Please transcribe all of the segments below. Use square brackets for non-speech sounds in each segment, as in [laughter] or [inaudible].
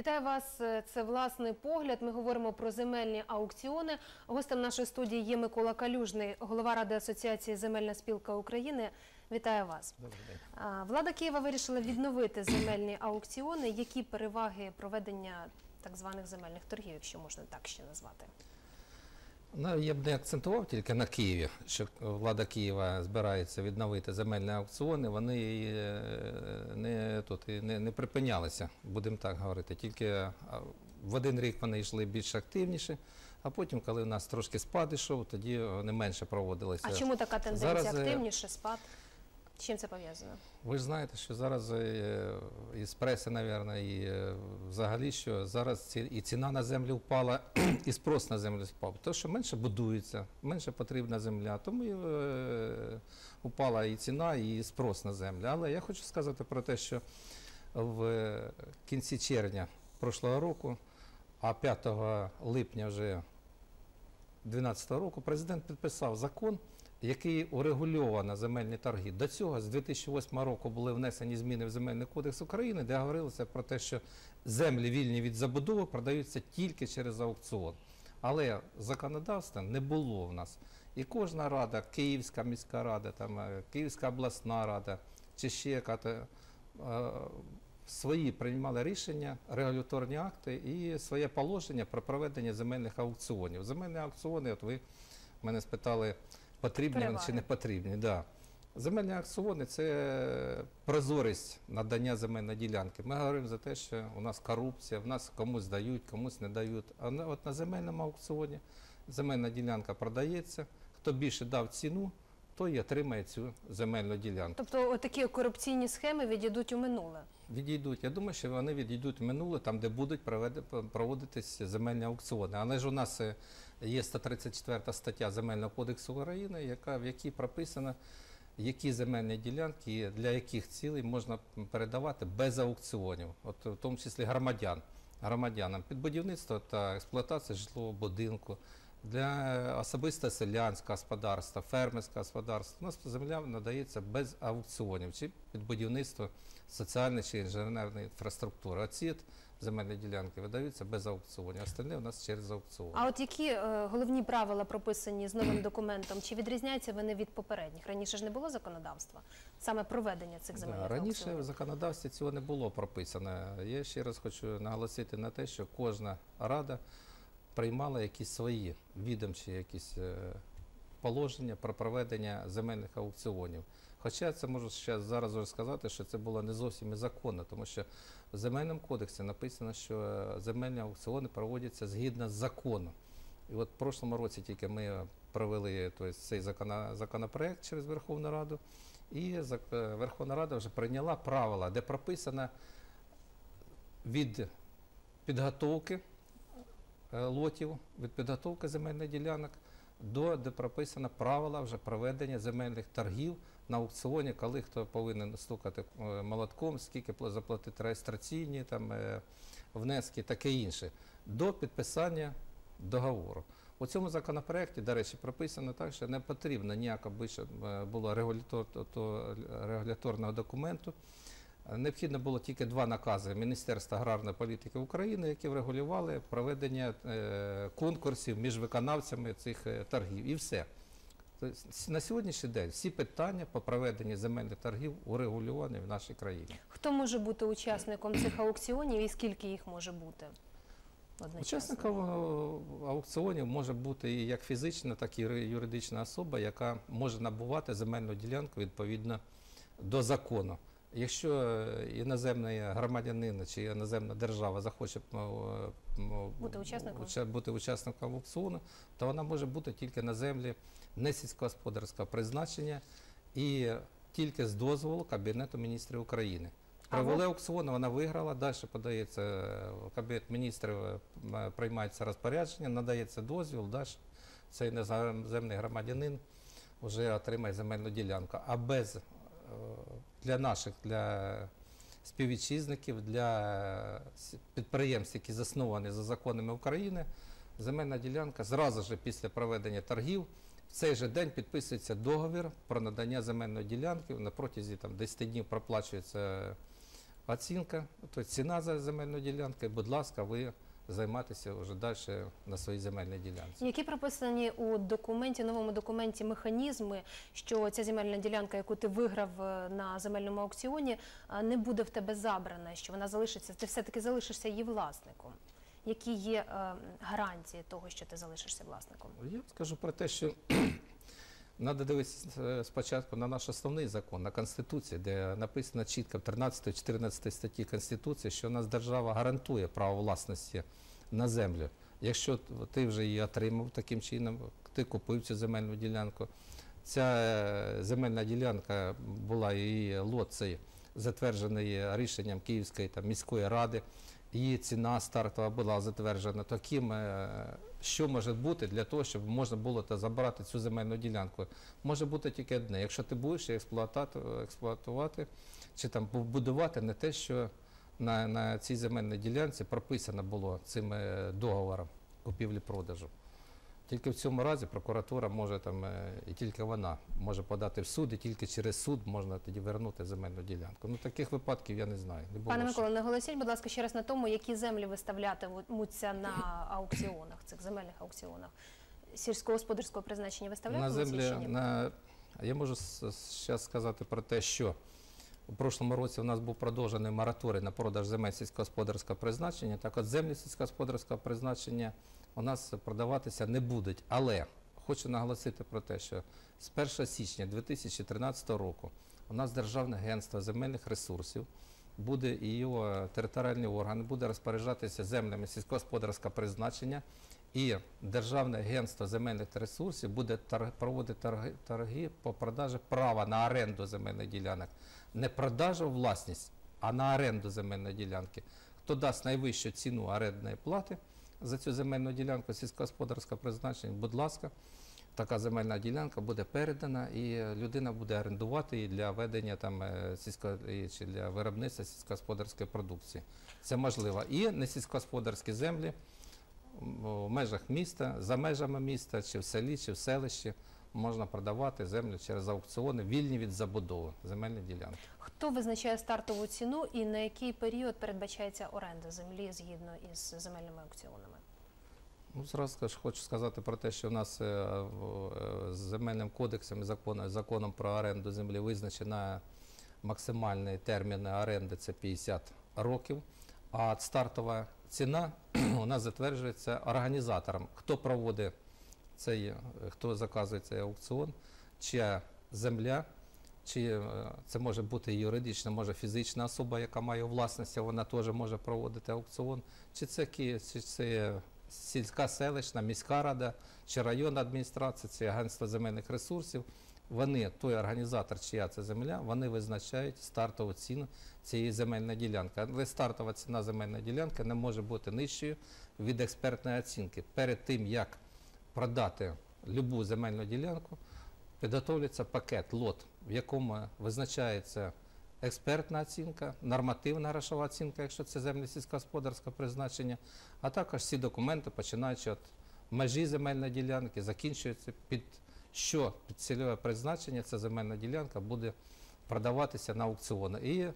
Вітаю вас. Це власний погляд. Ми говоримо про земельні аукціони. Гостем нашої студії є Микола Калюжний, голова ради асоціації Земельна спілка України. Вітаю вас. Добрий день. Влада Києва вирішила відновити земельні аукціони. Які переваги проведення так званих земельних торгів, якщо можна так ще назвати? Ну, я б не акцентував тільки на Києві, що влада Києва збирається відновити земельні аукціони. Вони е, не, тут, не, не припинялися, будемо так говорити. Тільки в один рік вони йшли більш активніше, а потім, коли у нас трошки спад ішов, тоді вони менше проводилися. А чому така тенденція? Зараз, е, Активніше, спад? Чим це пов'язано? Ви ж знаєте, що зараз е, із преси, мабуть, і е, взагалі, що зараз і ціна на землю впала, [clears throat] і спрос на землю впав. Тому що менше будується, менше потрібна земля, тому і, е, упала і ціна, і спрос на землю. Але я хочу сказати про те, що в кінці червня прошлого року, а 5 липня вже 2012 року президент підписав закон, який урегульовано земельні торги. До цього з 2008 року були внесені зміни в Земельний кодекс України, де говорилося про те, що землі вільні від забудови продаються тільки через аукціон. Але законодавства не було в нас. І кожна рада, Київська міська рада, там, е, Київська обласна рада, чи ще яка-то е, свої приймали рішення, регуляторні акти і своє положення про проведення земельних аукціонів. Земельні аукціони, от ви мене спитали, потрібні вони чи не потрібні. Да. Земельні акціони це прозорість надання земельної ділянки. Ми говоримо за те, що у нас корупція, в нас комусь дають, комусь не дають. А на- от на земельному аукціоні земельна ділянка продається. Хто більше дав ціну, той і отримає цю земельну ділянку. Тобто, такі корупційні схеми відійдуть у минуле. Відійдуть. Я думаю, що вони відійдуть в минуле, там, де будуть проводитись земельні аукціони. Але ж у нас е, є 134 стаття Земельного кодексу України, яка, в якій прописано, які земельні ділянки для яких цілей можна передавати без аукціонів, от в тому числі громадян, громадянам під будівництво та експлуатацію житлового будинку. Для особисто селянського господарства, фермерського господарства у нас земля надається без аукціонів чи під будівництво соціальної чи інженерної інфраструктури. Оці земельні ділянки видаються без аукціонів, остальне у нас через аукціон. А от які е, головні правила прописані з новим документом? Чи відрізняються вони від попередніх? Раніше ж не було законодавства саме проведення цих земельних Да, раніше в законодавстві цього не було прописано. Я ще раз хочу наголосити на те, що кожна рада приймала якісь свої відомчі якісь е, положення про проведення земельних аукціонів. Хоча це можу ще зараз вже сказати, що це було не зовсім і законно, тому що в земельному кодексі написано, що е, земельні аукціони проводяться згідно з законом. І от в прошлому році тільки ми провели тобто, цей законопроект через Верховну Раду, і е, Верховна Рада вже прийняла правила, де прописано від підготовки е, лотів, від підготовки земельних ділянок до де прописано правила вже проведення земельних торгів на аукціоні, коли хто повинен стукати е, молотком, скільки заплатити реєстраційні там, е, внески, таке інше, до підписання договору. У цьому законопроекті, до речі, прописано так, що не потрібно ніякого е, було регулятор, то- то регуляторного документу. Необхідно було тільки два накази Міністерства аграрної політики України, які врегулювали проведення е, конкурсів між виконавцями цих е, торгів. І все. Тобто на сьогоднішній день всі питання по проведенню земельних торгів урегульовані в нашій країні. Хто може бути учасником цих аукціонів і скільки їх може бути? Учасником е, аукціонів може бути і як фізична, так і юридична особа, яка може набувати земельну ділянку відповідно до закону. Якщо е, іноземний громадянин чи іноземна держава захоче е, Бути учасником? уча- бути учасником аукціону, то вона може бути тільки на землі не сільськогосподарського призначення і тільки з дозволу Кабінету міністрів України. Провели аукціон, вона виграла, далі подається е, Кабінет міністрів, приймається розпорядження, надається дозвіл, далі цей іноземний громадянин вже отримає земельну ділянку. А без для наших, для співвітчизників, для підприємств, які засновані за законами України, земельна ділянка зразу ж після проведення торгів в цей же день підписується договір про надання земельної ділянки. На протязі там, 10 днів проплачується оцінка, тобто ціна за земельну ділянку, будь ласка, ви займатися вже далі на своїй земельній ділянці. Які прописані у документі, новому документі механізми, що ця земельна ділянка, яку ти виграв е, на земельному аукціоні, е, не буде в тебе забрана, що вона залишиться, ти все-таки залишишся її власником. Які є е, гарантії того, що ти залишишся власником? Я скажу про те, що треба дивитися е, спочатку на наш основний закон, на Конституцію, де написано чітко в 13-14 статті Конституції, що у нас держава гарантує право власності на землю. Якщо ти вже її отримав таким чином, ти купив цю земельну ділянку, ця е, земельна ділянка була її лот цей затверджений рішенням Київської там, міської ради, її ціна стартова була затверджена таким, е, що може бути для того, щоб можна було забрати цю земельну ділянку. Може бути тільки одне. Якщо ти будеш її експлуатувати чи там будувати не те, що на, на цій земельній ділянці прописано було цим е, договором купівлі-продажу. Тільки в цьому разі прокуратура може там, е, і тільки вона може подати в суд, і тільки через суд можна тоді вернути земельну ділянку. Ну таких випадків я не знаю. Не було Пане ще. Микола, наголосіть, будь ласка, ще раз на тому, які землі виставлятимуться на аукціонах, цих земельних аукціонах. Сільськогосподарського призначення на землі на я можу зараз сказати про те, що у прошлому році у нас був продовжений мораторій на продаж земель сільськогосподарського призначення. Так от землі сільськогосподарського призначення у нас продаватися не будуть. Але хочу наголосити про те, що з 1 січня 2013 року у нас Державне агентство земельних ресурсів буде і його територіальні органи буде розпоряджатися землями сільськогосподарського призначення. І Державне агентство земельних ресурсів буде торг- проводити торги, торги по продажі права на оренду земельних ділянок. Не продажу власність, а на оренду земельної ділянки. Хто дасть найвищу ціну орендної плати за цю земельну ділянку сільськогосподарського призначення, будь ласка, така земельна ділянка буде передана, і людина буде орендувати її для ведення там е, сільсько чи для виробництва сільськогосподарської продукції. Це можливо. І не сільськогосподарські землі в межах міста, за межами міста, чи в селі, чи в селищі можна продавати землю через аукціони, вільні від забудови, земельні ділянки. Хто визначає стартову ціну і на який період передбачається оренда землі згідно із земельними аукціонами? Ну, зразу скажу, хочу сказати про те, що у нас е, в- е, з земельним кодексом і законом, законом про оренду землі визначена максимальний термін оренди це 50 років, а стартова ціна [clears throat] у нас затверджується організатором. Хто проводить цей, е, хто заказує цей аукціон, чия земля, чи е, це може бути юридична, може фізична особа, яка має у власності, вона теж може проводити аукціон, чи це, чи це сільська селищна, міська рада, чи районна адміністрація, чи агентство земельних ресурсів. Вони, той організатор, чия це земля, вони визначають стартову ціну цієї земельної ділянки. Але стартова ціна земельної ділянки не може бути нижчою від експертної оцінки. Перед тим, як продати любу земельну ділянку, підготовлюється пакет лот, в якому визначається експертна оцінка, нормативна грошова оцінка, якщо це землі сільськогосподарського призначення, а також всі документи, починаючи від межі земельної ділянки, закінчуються під що цільове призначення ця земельна ділянка буде продаватися на аукціони. І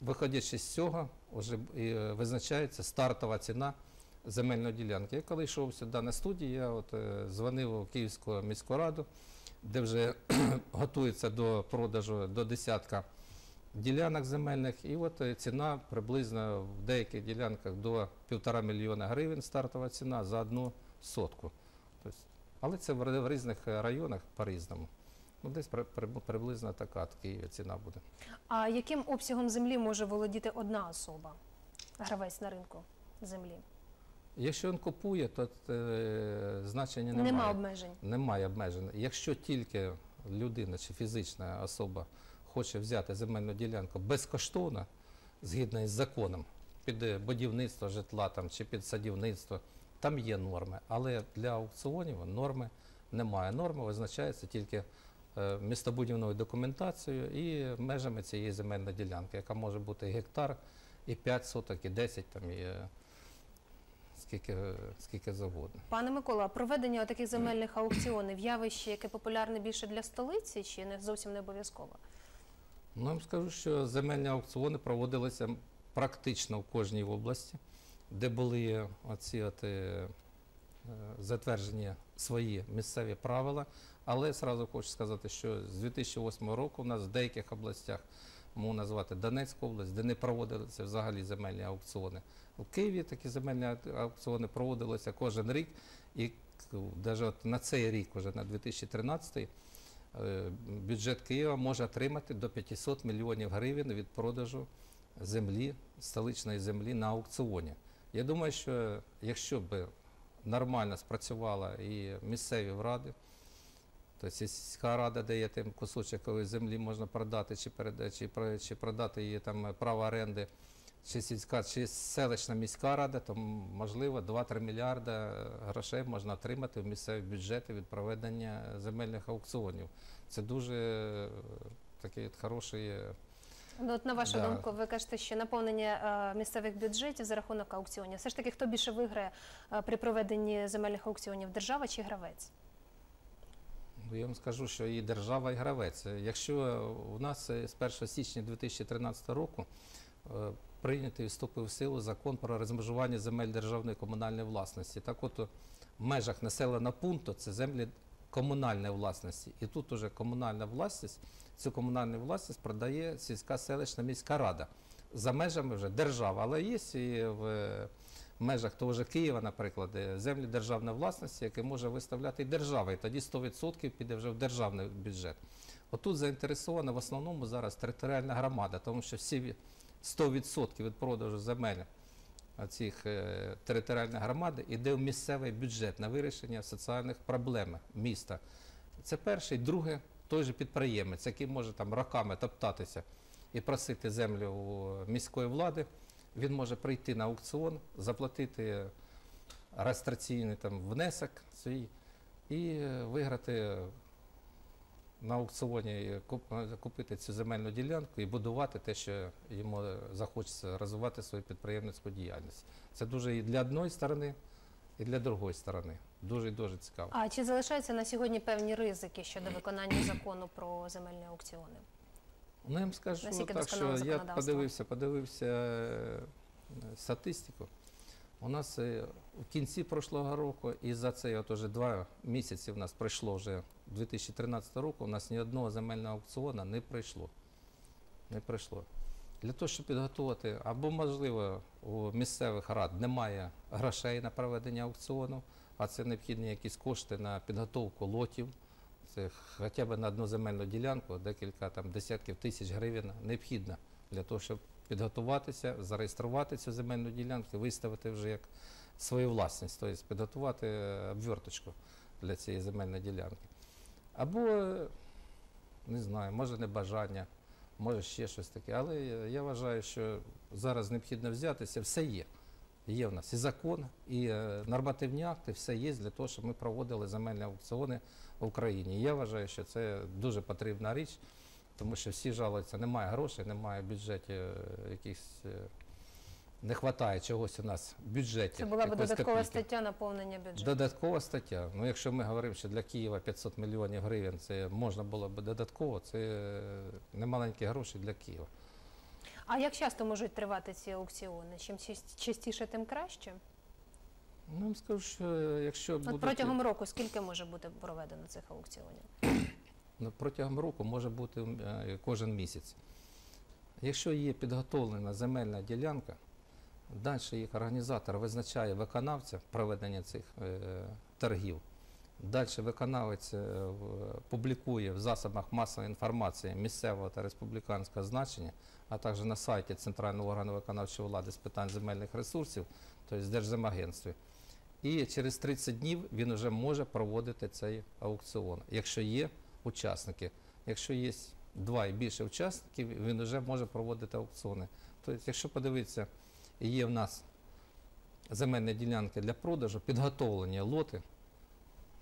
виходячи з цього, вже е, визначається стартова ціна земельної ділянки. Я коли йшов сюди на студію, я от, е, дзвонив у Київську міську раду, де вже [clears throat] готується до продажу до десятка ділянок земельних, і от е, ціна приблизно в деяких ділянках до півтора мільйона гривень стартова ціна за одну сотку. Але це в різних е, районах по-різному. Ну, десь при- при- приблизно така в Києві ціна буде. А яким обсягом землі може володіти одна особа, гравець на ринку землі? Якщо він купує, то е, значення немає. Нема обмежень. Немає обмежень. Якщо тільки людина чи фізична особа хоче взяти земельну ділянку безкоштовно, згідно із законом, під е, будівництво житла там, чи під садівництво, там є норми. Але для аукціонів норми немає. Норми визначаються тільки е, містобудівною документацією і межами цієї земельної ділянки, яка може бути гектар, і 5 соток, і 10, там, і е, скільки, скільки завгодно. Пане Микола, проведення таких земельних аукціонів явище, яке популярне більше для столиці, чи не зовсім не обов'язково? Ну, я вам скажу, що земельні аукціони проводилися практично в кожній області, де були оці от, е, е, затверджені свої місцеві правила. Але зразу хочу сказати, що з 2008 року у нас в деяких областях, можу назвати Донецьку область, де не проводилися взагалі земельні аукціони. У Києві такі земельні аукціони проводилися кожен рік, і навіть на цей рік, вже на 2013 е, бюджет Києва може отримати до 500 мільйонів гривень від продажу землі, столичної землі на аукціоні. Я думаю, що якщо б нормально спрацювала і місцеві ради, то сільська рада дає тим кусочок землі можна продати, чи, переда- чи, чи продати її там е, право оренди, чи сільська, чи селищна міська рада, то можливо 2-3 мільярда грошей можна отримати в місцеві бюджети від проведення земельних аукціонів. Це дуже е, такий от хороший. Ну, от на вашу Да. думку, ви кажете, що наповнення е, місцевих бюджетів за рахунок аукціонів. Все ж таки, хто більше виграє е, при проведенні земельних аукціонів держава чи гравець? Ну, Я вам скажу, що і держава, і гравець. Якщо у нас е, з 1 січня 2013 року прийнятий і вступив в силу закон про розмежування земель державної комунальної власності. Так от в межах населеного пункту це землі комунальної власності. І тут уже комунальна власність, цю комунальну власність продає сільська селищна міська рада. За межами вже держава, але є і в межах того ж Києва, наприклад, е, землі державної власності, які може виставляти і держава, і тоді 100% піде вже в державний бюджет. Отут заінтересована в основному зараз територіальна громада, тому що всі 100% від продажу земель цих е, територіальних громад іде в місцевий бюджет на вирішення соціальних проблем міста. Це перше. Друге, той же підприємець, який може там роками топтатися і просити землю у міської влади, він може прийти на аукціон, заплатити реєстраційний там, внесок свій і е, виграти на аукціоні, е, е, купити цю земельну ділянку і будувати те, що йому захочеться розвивати свою підприємницьку діяльність. Це дуже і для одної сторони, і для другої сторони. Дуже дуже цікаво. А чи залишаються на сьогодні певні ризики щодо виконання закону про земельні аукціони? Ну, я вам скажу Наскільки так, що я подивився, подивився е, статистику. У нас е, в кінці прошлого року, і за це от уже два місяці в нас пройшло вже 2013 року, у нас ні одного земельного аукціону не пройшло. Не пройшло. Для того, щоб підготувати, або, можливо, у місцевих рад немає грошей на проведення аукціону, а це необхідні якісь кошти на підготовку лотів. Це хоча б на одну земельну ділянку, декілька там десятків тисяч гривень необхідно для того, щоб підготуватися, зареєструвати цю земельну ділянку, виставити вже як свою власність, тобто підготувати е, обверточку для цієї земельної ділянки. Або, не знаю, може небажання, може ще щось таке. Але я- вважаю, що зараз необхідно взятися, все є. Є в нас і закон, і е, нормативні акти, все є для того, щоб ми проводили земельні аукціони в Україні. Я вважаю, що це дуже потрібна річ, тому що всі жалуються, немає грошей, немає в бюджеті е, якихось. Не вистачає чогось у нас в бюджеті. Це була б додаткова копійки. стаття наповнення бюджету. Додаткова стаття. Ну, якщо ми говоримо, що для Києва 500 мільйонів гривень це можна було б додатково, це е, немаленькі гроші для Києва. А як часто можуть тривати ці аукціони? Чим частіше, тим краще? Ну, я вам скажу, що е, якщо От будуть- протягом року скільки може бути проведено цих аукціонів? [coughs] Ну, протягом року може бути е, кожен місяць. Якщо є підготовлена земельна ділянка, далі їх організатор визначає виконавця проведення цих е, торгів. Далі виконавець е, публікує в засобах масової інформації місцевого та республіканського значення, а також на сайті Центрального органу виконавчої влади з питань земельних ресурсів, тобто Держземагентстві. І через 30 днів він вже може проводити цей аукціон, якщо є учасники. Якщо є два і більше учасників, він вже може проводити аукціони. Тобто, якщо подивитися, є в нас земельні ділянки для продажу, підготовлені лоти,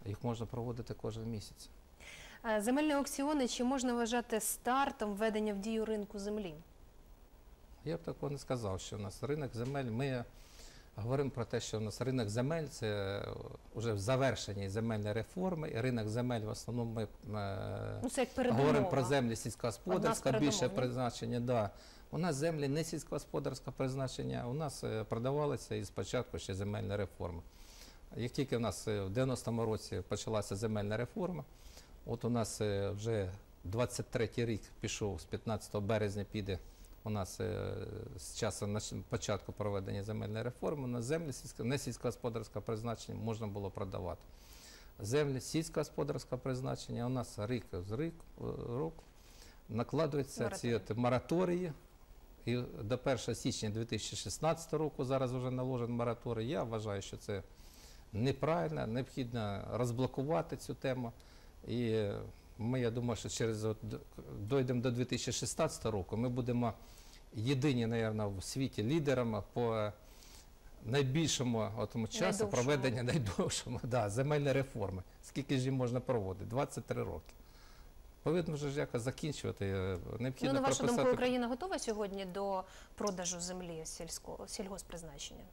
їх можна проводити кожен місяць. Земельні аукціони чи можна вважати стартом введення в дію ринку землі? Я б такого не сказав, що у нас ринок земель. Ми говоримо про те, що у нас ринок земель це вже в завершенні земельної реформи, і ринок земель в основному ми е, Ну це як говоримо про землі з більше призначення. Да. У нас землі не сільськогосподарське призначення, у нас е, продавалися і спочатку ще земельна реформа. Як тільки у нас е, в 90-му році почалася земельна реформа, от у нас е, вже 23-й рік пішов, з 15 березня піде у нас е, з часу початку проведення земельної реформи, на землі не сільськогосподарського призначення можна було продавати. Землі сільськогосподарського призначення у нас рік з рік, е, рок накладуються ці от мораторії. І до 1 січня 2016 року зараз вже наложен мораторій. Я вважаю, що це неправильно, необхідно розблокувати цю тему. І ми, я думаю, що через от дойдемо до 2016 року, ми будемо єдині, мабуть, в світі лідерами по найбільшому от часу Найдовшому. проведення найдовшому да, земельної реформи. Скільки ж її можна проводити? 23 роки. Повинно вже ж якось закінчувати. е, Ну, на вашу прописати. думку, Україна готова сьогодні до продажу землі сільського сільгоспризначення?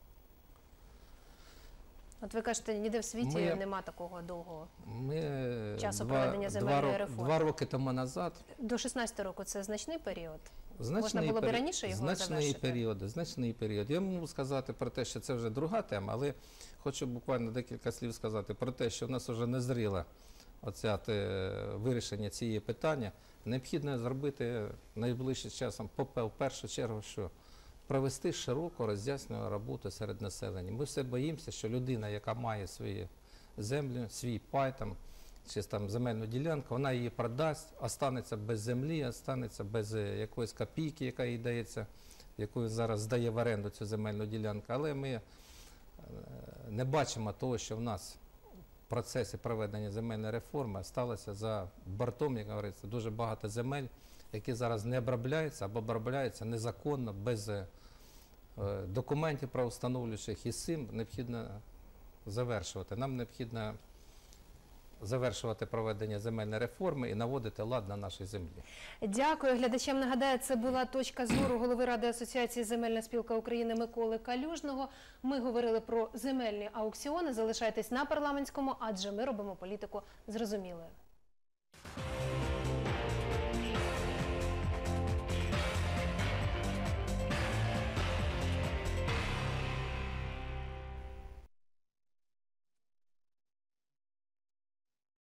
От ви кажете, ніде в світі Ми- нема такого довгого. Ми е, Часу два, проведення земельної реформи. два роки тому назад До 16 року це значний період. Значний було б раніше його значний завершити? період, значний період. Я можу сказати про те, що це вже друга тема, але хочу буквально декілька слів сказати про те, що в нас вже не зріла оця те, вирішення цієї питання. Необхідно зробити найближчим часом, попе- в першу чергу, що провести широку роз'яснювальну роботу серед населення. Ми все боїмося, що людина, яка має свої землі, свій пай там, чи там земельну ділянку, вона її продасть, останеться без землі, останеться без е, якоїсь копійки, яка їй дається, яку зараз здає в оренду цю земельну ділянку. Але ми е, не бачимо того, що в нас в процесі проведення земельної реформи сталося за бортом, як говориться, дуже багато земель, які зараз не обробляються або обробляються незаконно, без е, документів правоустановлюючих, і з цим необхідно завершувати. Нам необхідно завершувати проведення земельної реформи і наводити лад на нашій землі. Дякую глядачам. Нагадаю, це була точка зору голови ради асоціації Земельна спілка України Миколи Калюжного. Ми говорили про земельні аукціони. Залишайтесь на парламентському, адже ми робимо політику зрозумілою.